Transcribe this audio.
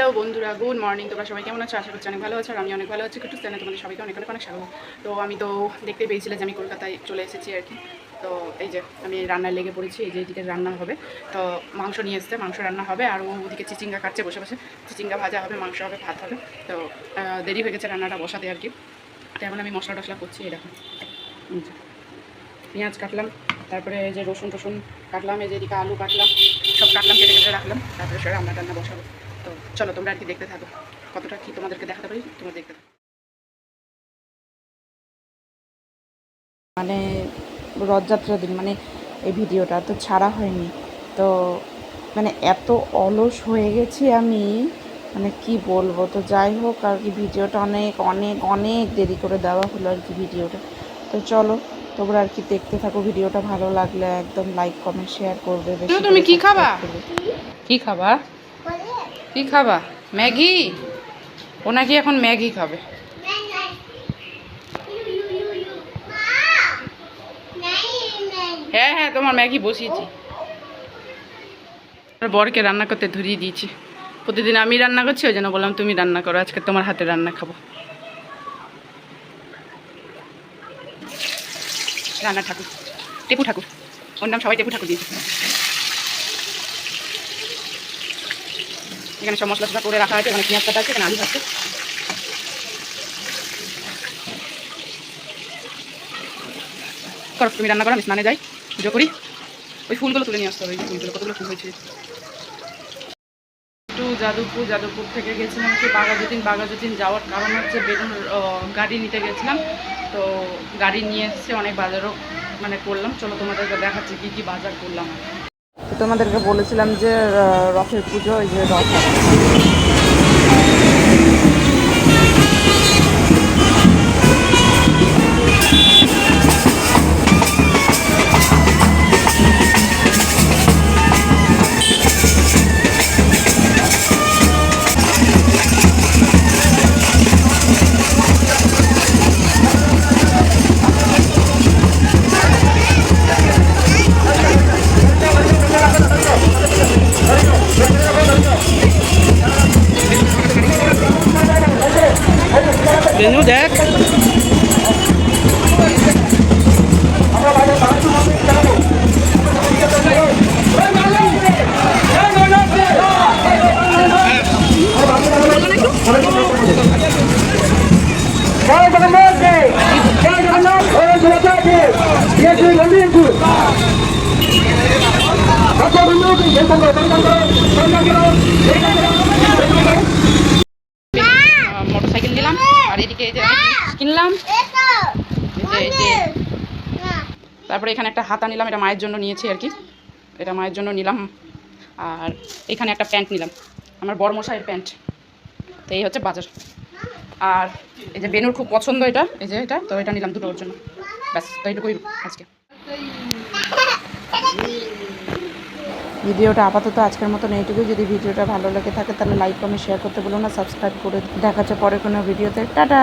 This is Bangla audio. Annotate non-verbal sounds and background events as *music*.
হ্যালো বন্ধুরা, গুড মর্নিং। তোমরা সবাই কেমন আছো? আশা করছি অনেক ভালো আছো আর আমি অনেক ভালো আছি। একটু চ্যানেল তোমাদের সবাইকে অনেক অনেক অনেক স্বাগত। তো আমি তো দেখতে পেয়েছিলে যে আমি কলকাতায় চলে এসেছি আর কি। তো এই যে আমি রান্নায় লেগে পড়েছি, এই যে এদিকে রান্না হবে। তো মাংস নিয়ে এসছে, মাংস রান্না হবে আর ও ওদিকে চিচিঙ্গা কাটছে বসে বসে। চিচিঙ্গা ভাজা হবে, মাংস হবে, ভাত হবে। তো দেরি হয়ে গেছে রান্নাটা বসাতে আর কি। তো এখন আমি মশলা টশলা করছি যে। পেঁয়াজ কাটলাম, তারপরে এই যে রসুন টসুন কাটলাম, এই যে এদিকে আলু কাটলাম, সব কাটলাম, কেটে কেটে রাখলাম। তারপরে সে রান্না টান্না বসাবো। তো চলো তোমরা আর কি দেখতে থাকো। কতটা কি তোমাদেরকে দেখাতে পারি? তোমরা দেখতে থাকো। মানে রথযাত্রার দিন মানে এই ভিডিওটা তো ছাড়া হয়নি। তো মানে এত অলস হয়ে গেছি আমি মানে কি বলব? তো যাই হোক আর কি ভিডিওটা অনেক অনেক অনেক দেরি করে দেওয়া হলো আর কি ভিডিওটা। তো চলো তোমরা আর কি দেখতে থাকো। ভিডিওটা ভালো লাগলে একদম লাইক কমেন্ট শেয়ার করবে তুমি কি খাবা? কি খাবা? কি খাবা? ম্যাগি? ও নাকি এখন ম্যাগি খাবে। হ্যাঁ হ্যাঁ তোমার ম্যাগি বসিয়েছি। বরকে রান্না করতে ধরিয়ে দিয়েছি। প্রতিদিন আমি রান্না করছি, ওই জন্য বললাম, তুমি রান্না করো, আজকে তোমার হাতে রান্না খাব। রান্না ঠাকুর, টেপু ঠাকুর। ওর নাম সবাই টেপু ঠাকুর দিয়েছে। এখানে সব মশলা করে রাখা আছে, এখানে পেঁয়াজ কাটা আছে, এখানে আলু তুমি রান্না করো, আমি স্নানে যাই, পুজো করি। ওই ফুলগুলো তুলে নিয়ে আসতে হবে ফুলগুলো, কতগুলো ফুল হয়েছে। একটু যাদবপুর যাদবপুর থেকে গেছিলাম কি বাঘাযতীন বাঘাযতীন যাওয়ার কারণ হচ্ছে বেলুন গাড়ি নিতে গেছিলাম। তো গাড়ি নিয়ে এসছে অনেক বাজারও মানে করলাম। চলো তোমাদেরকে দেখাচ্ছি কী কী বাজার করলাম। তোমাদেরকে বলেছিলাম যে রথের পুজো ওই যে রথ। বেনু দেখ? জয় জগন্নাথ যে কিনলাম। যে তারপরে এখানে একটা হাতা নিলাম এটা মায়ের জন্য নিয়েছি আর কি। এটা মায়ের জন্য নিলাম। আর এখানে একটা প্যান্ট নিলাম আমার বড় মশাইয়ের প্যান্ট। তো এই হচ্ছে বাজার। আর এই যে বেনুর খুব পছন্দ এটা এই যে এটা তো এটা নিলাম দুটো ওর জন্য। ব্যাস তো এইটুকুই আজকে। *laughs* ভিডিওটা আপাতত আজকের মতন এইটুকু যদি ভিডিওটা ভালো লেগে থাকে, তাহলে লাইক কমেন্ট শেয়ার করতে বলুন না। সাবস্ক্রাইব করে দেখাচ্ছে পরে কোনো ভিডিওতে। টাটা!